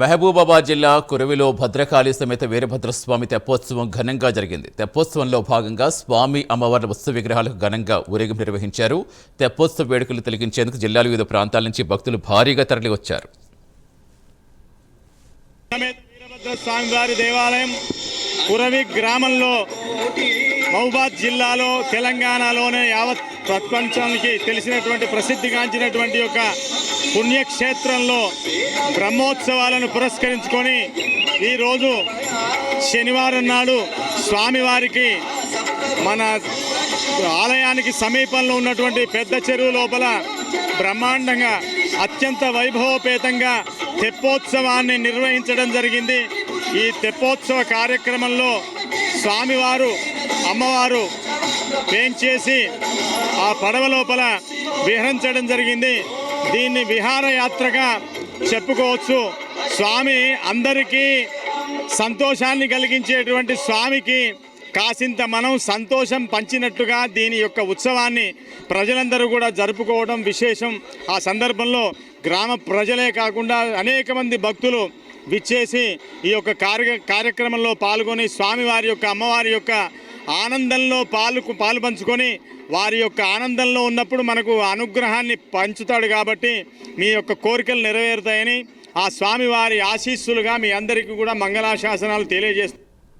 మహబూబాబాద్ జిల్లా కురవిలో భద్రకాళి సమేత వీరభద్రస్వామి తెప్పోత్సవం ఘనంగా జరిగింది. తెప్పోత్సవంలో భాగంగా స్వామి అమ్మవార్ల ఉత్సవ విగ్రహాలకు ఘనంగా ఊరేగింపు నిర్వహించారు. తెప్పోత్సవ వేడుకలు తొలగించేందుకు జిల్లాల వివిధ ప్రాంతాల నుంచి భక్తులు భారీగా తరలివచ్చారు. స్వామివారి దేవాలయం పురవి గ్రామంలో మహబాద్ జిల్లాలో తెలంగాణలోనే యావత్ ప్రపంచానికి తెలిసినటువంటి ప్రసిద్ధిగాంచినటువంటి యొక్క పుణ్యక్షేత్రంలో బ్రహ్మోత్సవాలను పురస్కరించుకొని ఈరోజు శనివారం నాడు స్వామివారికి మన ఆలయానికి సమీపంలో ఉన్నటువంటి పెద్ద చెరువు లోపల బ్రహ్మాండంగా అత్యంత వైభవపేతంగా తెప్పోత్సవాన్ని నిర్వహించడం జరిగింది. ఈ తెప్పోత్సవ కార్యక్రమంలో స్వామివారు అమ్మవారు వేంచేసి ఆ పడవ లోపల విహరించడం జరిగింది. దీన్ని విహారయాత్రగా చెప్పుకోవచ్చు. స్వామి అందరికీ సంతోషాన్ని కలిగించేటువంటి స్వామికి కాసింత మనం సంతోషం పంచినట్టుగా దీని యొక్క ఉత్సవాన్ని ప్రజలందరూ కూడా జరుపుకోవడం విశేషం. ఆ సందర్భంలో గ్రామ ప్రజలే కాకుండా అనేక మంది భక్తులు విచ్చేసి ఈ యొక్క కార్య కార్యక్రమంలో పాల్గొని స్వామివారి యొక్క అమ్మవారి యొక్క ఆనందంలో పాలు పాలు పంచుకొని వారి యొక్క ఆనందంలో ఉన్నప్పుడు మనకు అనుగ్రహాన్ని పంచుతాడు కాబట్టి మీ యొక్క కోరికలు నెరవేరుతాయని ఆ స్వామివారి ఆశీస్సులుగా మీ అందరికీ కూడా మంగళాశాసనాలు తెలియజేస్తూ